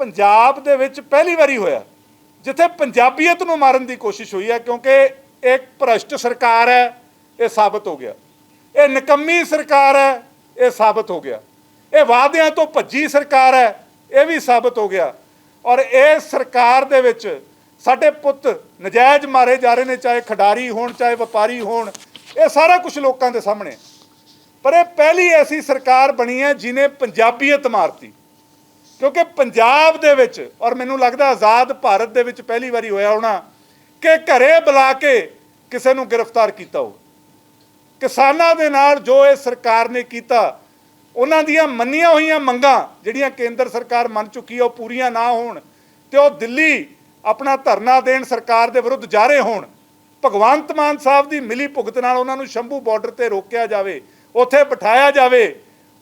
ਪੰਜਾਬ ਦੇ ਵਿੱਚ ਪਹਿਲੀ ਵਾਰੀ ਹੋਇਆ। ਜਿੱਥੇ ਪੰਜਾਬੀਅਤ ਨੂੰ ਮਾਰਨ ਦੀ ਕੋਸ਼ਿਸ਼ ਹੋਈ ਹੈ, ਕਿਉਂਕਿ ਇੱਕ ਭ੍ਰਸ਼ਟ ਸਰਕਾਰ ਹੈ, ਇਹ ਸਾਬਤ ਹੋ ਗਿਆ। ਇਹ ਨਿਕੰਮੀ ਸਰਕਾਰ ਹੈ, ਇਹ ਸਾਬਤ ਹੋ ਗਿਆ। ਇਹ ਵਾਅਦਿਆਂ ਤੋਂ ਭੱਜੀ ਸਰਕਾਰ ਹੈ, ਇਹ ਵੀ ਸਾਬਤ ਹੋ ਗਿਆ। ਔਰ ਇਹ ਸਰਕਾਰ ਦੇ ਵਿੱਚ ਸਾਡੇ ਪੁੱਤ ਨਜਾਇਜ਼ ਮਾਰੇ ਜਾ ਰਹੇ ਨੇ, ਚਾਹੇ ਖਿਡਾਰੀ ਹੋਣ, ਚਾਹੇ ਵਪਾਰੀ ਹੋਣ, ਇਹ ਸਾਰਾ ਕੁਝ ਲੋਕਾਂ ਦੇ ਸਾਹਮਣੇ। ਪਰ ਇਹ ਪਹਿਲੀ ਐਸੀ ਸਰਕਾਰ ਬਣੀ ਹੈ ਜਿਨੇ ਪੰਜਾਬੀਅਤ ਮਾਰਤੀ। ਕਿਉਂਕਿ ਪੰਜਾਬ ਦੇ ਵਿੱਚ, ਔਰ ਮੈਨੂੰ ਲੱਗਦਾ ਆਜ਼ਾਦ ਭਾਰਤ ਦੇ ਵਿੱਚ ਪਹਿਲੀ ਵਾਰੀ ਹੋਇਆ ਹੋਣਾ, ਕਿ ਘਰੇ ਬੁਲਾ ਕੇ ਕਿਸੇ ਨੂੰ ਗ੍ਰਿਫਤਾਰ ਕੀਤਾ ਹੋ ਕਿਸਾਨਾਂ ਦੇ ਨਾਲ ਜੋ ਇਹ ਸਰਕਾਰ ਨੇ ਕੀਤਾ, ਉਹਨਾਂ ਦੀਆਂ ਮੰਨੀਆਂ ਹੋਈਆਂ ਮੰਗਾਂ ਜਿਹੜੀਆਂ ਕੇਂਦਰ ਸਰਕਾਰ ਮੰਨ ਚੁੱਕੀ ਹੈ ਉਹ ਪੂਰੀਆਂ ਨਾ ਹੋਣ ਤੇ ਉਹ ਦਿੱਲੀ ਆਪਣਾ ਧਰਨਾ ਦੇਣ ਸਰਕਾਰ ਦੇ ਵਿਰੁੱਧ ਜਾ ਰਹੇ ਹੋਣ, ਭਗਵੰਤ ਮਾਨ ਸਾਹਿਬ ਦੀ ਮਿਲੀ ਭੁਗਤ ਨਾਲ ਉਹਨਾਂ ਨੂੰ ਸ਼ੰਭੂ ਬਾਰਡਰ ਤੇ ਰੋਕਿਆ ਜਾਵੇ, ਉੱਥੇ ਬਿਠਾਇਆ ਜਾਵੇ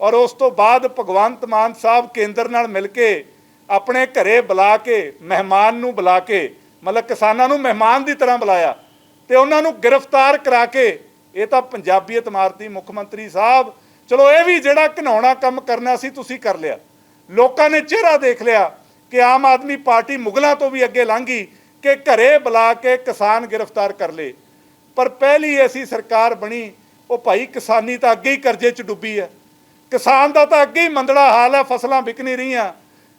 ਔਰ ਉਸ ਤੋਂ ਬਾਅਦ ਭਗਵੰਤ ਮਾਨ ਸਾਹਿਬ ਕੇਂਦਰ ਨਾਲ ਮਿਲ ਕੇ ਆਪਣੇ ਘਰੇ ਬੁਲਾ ਕੇ, ਮਹਿਮਾਨ ਨੂੰ ਬੁਲਾ ਕੇ, ਮਤਲਬ ਕਿਸਾਨਾਂ ਨੂੰ ਮਹਿਮਾਨ ਦੀ ਤਰ੍ਹਾਂ ਬੁਲਾਇਆ ਤੇ ਉਹਨਾਂ ਨੂੰ ਗ੍ਰਿਫਤਾਰ ਕਰਾ ਕੇ, ਇਹ ਤਾਂ ਪੰਜਾਬੀਅਤ ਮਾਰਤੀ ਮੁੱਖ ਮੰਤਰੀ ਸਾਹਿਬ। ਚਲੋ ਇਹ ਵੀ ਜਿਹੜਾ ਘਿਨਾਉਣਾ ਕੰਮ ਕਰਨਾ ਸੀ, ਤੁਸੀਂ ਕਰ ਲਿਆ। ਲੋਕਾਂ ਨੇ ਚਿਹਰਾ ਦੇਖ ਲਿਆ ਕਿ ਆਮ ਆਦਮੀ ਪਾਰਟੀ ਮੁਗਲਾਂ ਤੋਂ ਵੀ ਅੱਗੇ ਲੰਘੀ ਕਿ ਘਰੇ ਬੁਲਾ ਕੇ ਕਿਸਾਨ ਗ੍ਰਿਫਤਾਰ ਕਰ ਲਏ। ਪਰ ਪਹਿਲੀ ਐਸੀ ਸਰਕਾਰ ਬਣੀ, ਉਹ ਭਾਈ ਕਿਸਾਨੀ ਤਾਂ ਅੱਗੇ ਹੀ ਕਰਜ਼ੇ 'ਚ ਡੁੱਬੀ ਹੈ। ਕਿਸਾਨ ਦਾ ਤਾਂ ਅੱਗੇ ਹੀ ਮੰਦੜਾ ਹਾਲ ਹੈ, ਫਸਲਾਂ ਵਿਕ ਨਹੀਂ ਰਹੀਆਂ।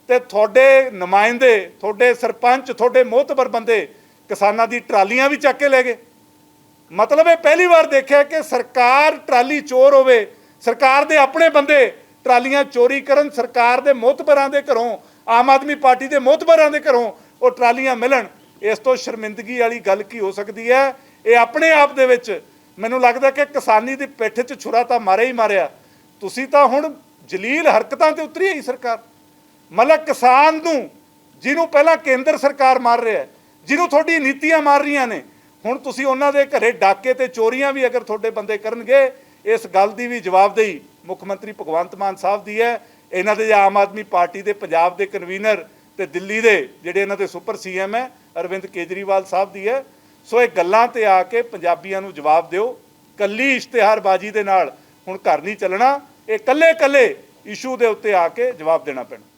ਤੇ ਤੁਹਾਡੇ ਨੁਮਾਇੰਦੇ, ਤੁਹਾਡੇ ਸਰਪੰਚ, ਤੁਹਾਡੇ ਮੋਹਤਬਰ ਬੰਦੇ ਕਿਸਾਨਾਂ ਦੀ ਟਰਾਲੀਆਂ ਵੀ ਚੱਕ ਕੇ ਲੈ ਗਏ। ਮਤਲਬ ਇਹ ਪਹਿਲੀ ਵਾਰ ਦੇਖਿਆ ਕਿ ਸਰਕਾਰ ਟਰਾਲੀ ਚੋਰ ਹੋਵੇ, ਸਰਕਾਰ ਦੇ ਆਪਣੇ ਬੰਦੇ ਟਰਾਲੀਆਂ ਚੋਰੀ ਕਰਨ, ਸਰਕਾਰ ਦੇ ਮੋਹਤਬਰਾਂ ਦੇ ਘਰੋਂ, ਆਮ ਆਦਮੀ ਪਾਰਟੀ ਦੇ ਮੋਹਤਬਰਾਂ ਦੇ ਘਰੋਂ ਉਹ ਟਰਾਲੀਆਂ ਮਿਲਣ। ਇਸ ਤੋਂ ਸ਼ਰਮਿੰਦਗੀ ਵਾਲੀ ਗੱਲ ਕੀ ਹੋ ਸਕਦੀ ਹੈ? ਇਹ ਆਪਣੇ ਆਪ ਦੇ ਵਿੱਚ ਮੈਨੂੰ ਲੱਗਦਾ ਕਿ ਕਿਸਾਨੀ ਦੀ ਪਿੱਠ 'ਚ ਛੁਰਾ ਤਾਂ ਮਾਰਿਆ ਹੀ ਮਾਰਿਆ। ਤੁਸੀਂ ਤਾਂ ਹੁਣ ਜਲੀਲ ਹਰਕਤਾਂ ਤੇ ਉਤਰੀ ਹੈ ਸਰਕਾਰ। ਮਤਲਬ ਕਿਸਾਨ ਨੂੰ, ਜਿਹਨੂੰ ਪਹਿਲਾਂ ਕੇਂਦਰ ਸਰਕਾਰ ਮਾਰ ਰਿਹਾ ਜਿਹਨੂੰ ਤੁਹਾਡੀ ਨੀਤੀਆਂ ਮਾਰ ਰਹੀਆਂ ਨੇ, ਹੁਣ ਤੁਸੀਂ ਉਹਨਾਂ ਦੇ ਘਰੇ ਡਾਕੇ ਤੇ ਚੋਰੀਆਂ ਵੀ ਅਗਰ ਤੁਹਾਡੇ ਬੰਦੇ ਕਰਨਗੇ, ਇਸ ਗੱਲ ਦੀ ਵੀ ਜਵਾਬਦੇਹੀ ਮੁੱਖ ਮੰਤਰੀ ਭਗਵੰਤ ਮਾਨ ਸਾਹਿਬ ਦੀ ਹੈ। ਇਹਨਾਂ ਦੇ ਆਮ ਆਦਮੀ ਪਾਰਟੀ ਦੇ ਪੰਜਾਬ ਦੇ ਕਨਵੀਨਰ ਤੇ ਦਿੱਲੀ ਦੇ ਜਿਹੜੇ ਇਹਨਾਂ ਦੇ ਸੁਪਰ ਸੀਐਮ ਹੈ, ਅਰਵਿੰਦ ਕੇਜਰੀਵਾਲ ਸਾਹਿਬ ਦੀ ਹੈ। ਸੋ ਇਹ ਗੱਲਾਂ ਤੇ ਆ ਕੇ ਪੰਜਾਬੀਆਂ ਨੂੰ ਜਵਾਬ ਦਿਓ। ਕੱਲੀ ਇਸ਼ਤਿਹਾਰਬਾਜ਼ੀ ਦੇ ਨਾਲ ਹੁਣ ਘਰ ਨਹੀਂ ਚੱਲਣਾ। ਇਹ ਕੱਲੇ ਕੱਲੇ ਇਸ਼ੂ ਦੇ ਉੱਤੇ ਆ ਕੇ ਜਵਾਬ ਦੇਣਾ ਪੈਣਾ।